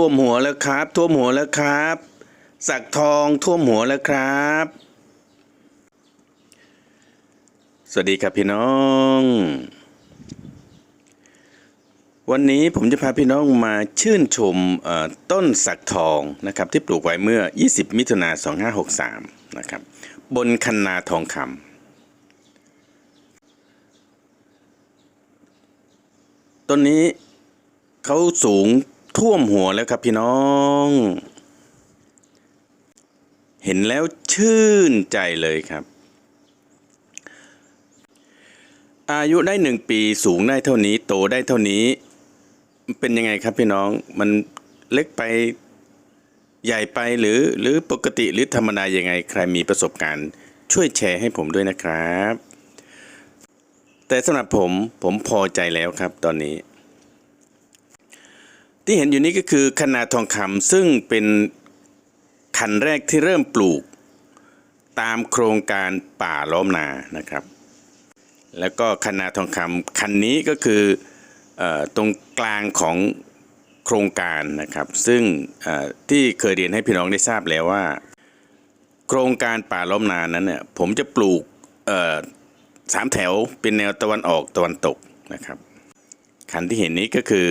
ท่วมหัวแล้วครับ ท่วมหัวแล้วครับ สักทองท่วมหัวแล้วครับ สวัสดีครับพี่น้อง วันนี้ผมจะพาพี่น้องมาชื่นชมต้นสักทองนะครับที่ปลูกไว้เมื่อ 20 มิถุนา2563 นะครับ บนคันนาทองคำต้นนี้เขาสูง ท่วมหัวแล้วครับพี่น้อง เห็นแล้วชื่นใจเลยครับ อายุได้หนึ่งปีสูงได้เท่านี้ โตได้เท่านี้ เป็นยังไงครับพี่น้องมันเล็กไปใหญ่ไปหรือหรือปกติหรือธรรมดายังไง ใครมีประสบการณ์ช่วยแชร์ให้ผมด้วยนะครับ แต่สำหรับผมผมพอใจแล้วครับตอนนี้ ที่เห็นอยู่นี้ก็คือคณาทองคำซึ่งเป็นคันแรกที่เริ่มปลูก ตามโครงการป่าล้อมนานะครับ แล้วก็คณาทองคำคันนี้ก็คืออตรงกลางของโครงการนะครับ ซึ่งที่เคยเรียนให้พี่น้องได้ทราบแล้วว่า โครงการป่าล้อมนานั้นเนี่ยผมจะปลูกสามแถวเป็นแนวตะวันออกตะวันตกนะครับ คันที่เห็นนี้ก็คือ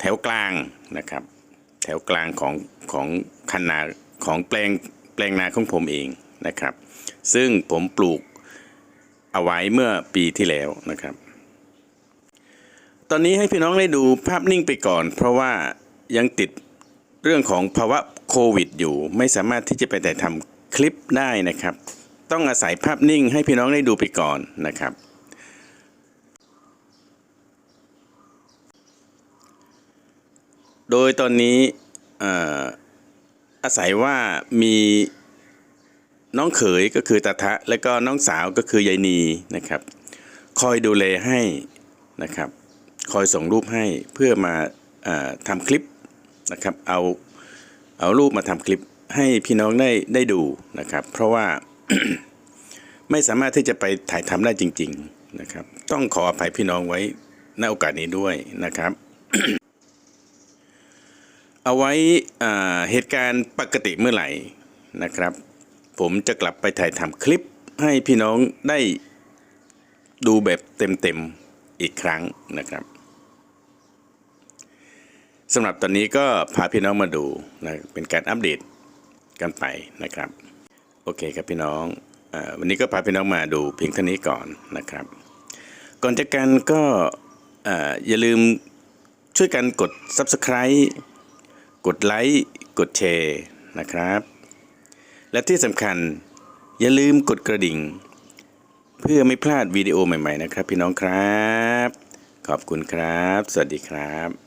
แถวกลางนะครับ แถวกลางของของคันนาของแปลงแปลงนาของผมเองนะครับ ซึ่งผมปลูกเอาไว้เมื่อปีที่แล้วนะครับ ตอนนี้ให้พี่น้องได้ดูภาพนิ่งไปก่อน เพราะว่ายังติดเรื่องของภาวะโควิดอยู่ ไม่สามารถที่จะไปแต่ทำคลิปได้นะครับ ต้องอาศัยภาพนิ่งให้พี่น้องได้ดูไปก่อนนะครับ โดยตอนนี้ออาศัยว่ามีน้องเขยก็คือตาทะ และก็น้องสาวก็คือยายนีนะครับ คอยดูแลให้นะครับ คอยส่งรูปให้เพื่อมาเอ่อทำคลิปนะครับเอาเอารูปมาทำคลิปให้พี่น้องได้ได้ดูนะครับ เพราะว่าไม่สามารถที่จะไปถ่ายทำได้จริง ๆนะครับ ต้องขออภัยพี่น้องไว้ณโอกาสนี้ด้วยนะครับ เอาไว้เหตุการณ์ปกติเมื่อไหร่นะครับ ผมจะกลับไปถ่ายทำคลิปให้พี่น้องได้ดูแบบเต็มๆอีกครั้งนะครับสำหรับตอนนี้ก็พาพี่น้องมาดูนะเป็นการอัปเดตกันไปนะครับ โอเคครับพี่น้องอวันนี้ก็พาพี่น้องมาดูเพียงเท่านี้ก่อนนะครับ ก่อนจากกันก็อ่าอย่าลืมช่วยกันกด Subscribe กดไลค์กดแชร์นะครับ และที่สำคัญอย่าลืมกดกระดิ่ง เพื่อไม่พลาดวิดีโอใหม่ ๆ นะครับ พี่น้องครับ ขอบคุณครับ สวัสดีครับ